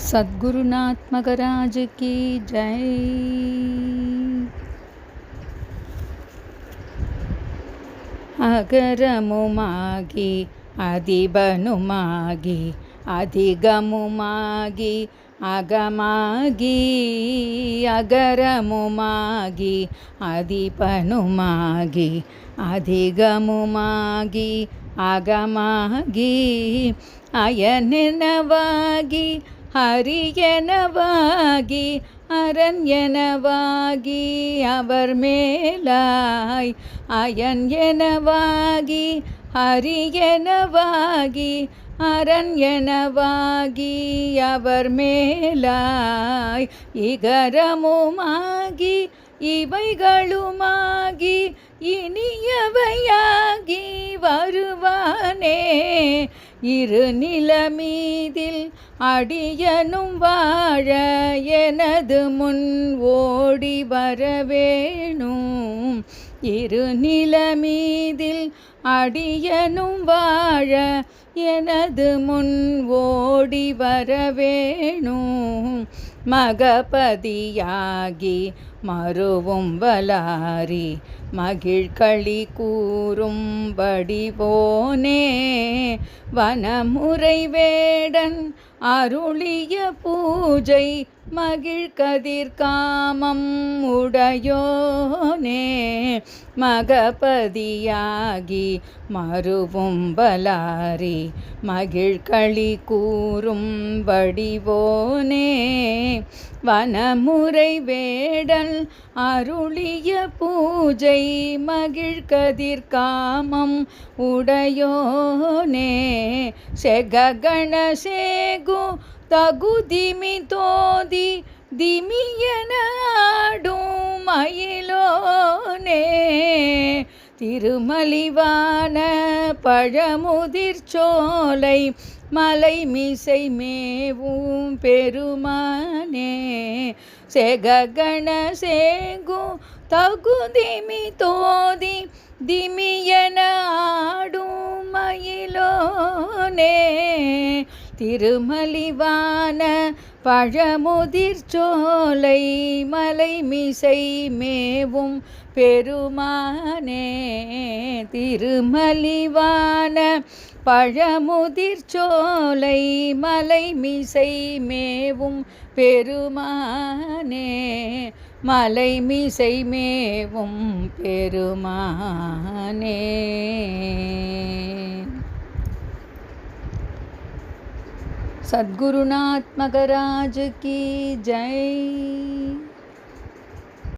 सद्गुरुनात्मकराज की जय അകരമുമാകി അതിബനുമാകി അധികമുമാകി അകമാകി അകരമുമാകി അതിപനുമാകി അധികമുമാകി അകമാകി അയനനവാകി ஹரியனவாகி அரண்யனவாகி அவர் மேலாய் அயன் எனவாகி ஹரியனவாகி அரண்யனவாகி அவர் மேலாய் இகரமுமாகி இவைகளுமாகி இனி இரு நிலமீதில் அடியனும் வாழ எனது முன் ஓடி வரவேணும். இரு நிலமீதில் அடியனும் வாழ எனது முன் ஓடி வரவேணும். மகபதியாகி மறுவும் வலாரி மகிழ்களி கூறும்படி போனே வனமுறை வேடன் அருளிய பூஜை மகிழ் கதிர்காமம் உடையோனே. மகபதியாகி மறுவும் பலாரி மகிழ்களி கூறும் வடிவோனே. வனமுறை வேடல் அருளிய பூஜை மகிழ் கதிர்காமம் உடையோனே செககண சேகு தகுதிமி தோதி திமியனாடும் மயிலோனே. திருமலிவான பழமுதிர்ச்சோலை மலை மீசை மேவும் பெருமானே. செககண சேகு தகுதிமி தோதி திமியன திருமலிவான பழமுதிர் சோலை மலை மேவும் பெருமானே. திருமலிவான பழமுதிர் சோலை மலை மேவும் பெருமானே. மலைமிசை மேவும் பெருமானே. सद्गुरुनात्मकराज की जय।